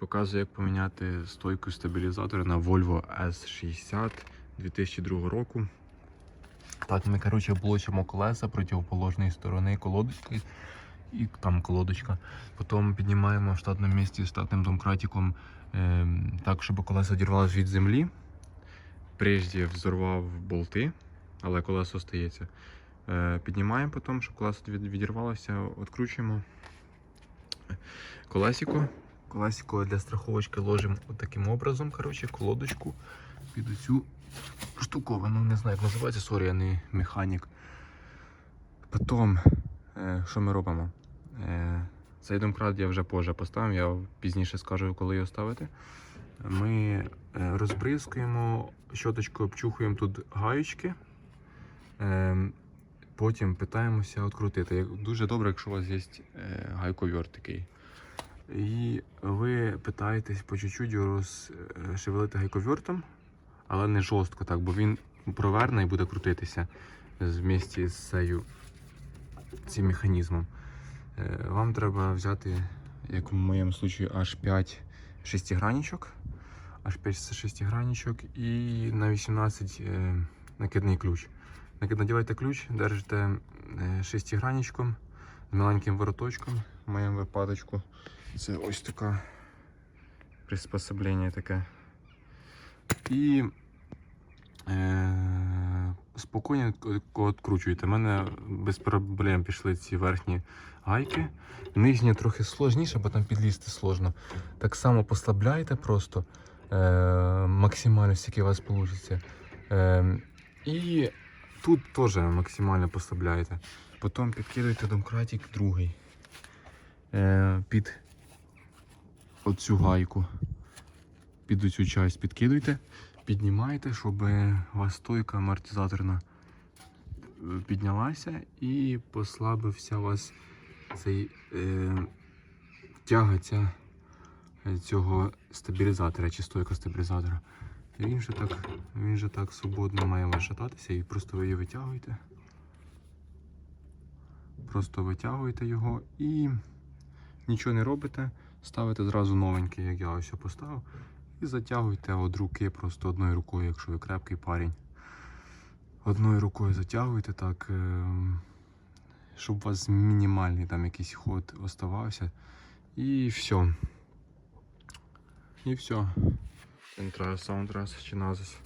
Показую, як поміняти стойку стабілізатора на Volvo S60 2002 року. Так, ми, коротше, облочимо колеса противоположної сторони колодочки і там колодочка. Потім піднімаємо в штатному місці штатним домкратиком ем, так, щоб колеса дірвалося від землі. Прежде взорвав болти, але колесо стається. Е, піднімаємо потім, щоб колесо відірвалося, відкручуємо колесико. Колесико для страховочки ложимо таким образом, коротше, колодочку під оцю штуковину. Не знаю, як називається, сорі, я не механік. Потім, е, що ми робимо? Е, цей домкрат я вже позже поставив, я пізніше скажу, коли його ставити. Ми е, розбризкуємо, щоточкою обчухуємо тут гаючки. Потім питаємося відкрутити. Дуже добре, якщо у вас є гайковерт такий. І ви питаєтесь по чуть-чуть розшевелити гайковертом, але не жорстко так, бо він проверне і буде крутитися з місті з цею, цим механізмом. Е, Вам треба взяти, як в моєму случаю, аж 5 шестигранничок, аж 5 шестигранничок і на 18 е, накидний ключ. Надівайте ключ, держите е, шестигранничком з маленьким вороточком. В моєму випадочку це ось таке приспособлення таке. І е, спокійно відкручуєте. У мене без проблем пішли ці верхні гайки. Нижні трохи сложніше, бо там підлізти сложно. Так само послабляєте просто е, максимально, скільки у вас вийде. І тут теж максимально послабляєте. Потім підкидуєте домкратик другий е, під оцю гайку. Під оцю часть підкидуйте, піднімаєте, щоб вас стойка амортизаторна е, піднялася і послабився вас цей е, тяга е, цього стабілізатора чи стойка стабілізатора. Він же так, він же так свободно має вас шататися і просто ви її витягуєте. Просто витягуєте його і нічого не робите. Ставите зразу новенький, як я ось поставив, і затягуйте від руки просто одною рукою, якщо ви крепкий парень. Одною рукою затягуйте так, е, щоб у вас мінімальний там якийсь ход оставався. І все. І все. Саунд раз чи назис.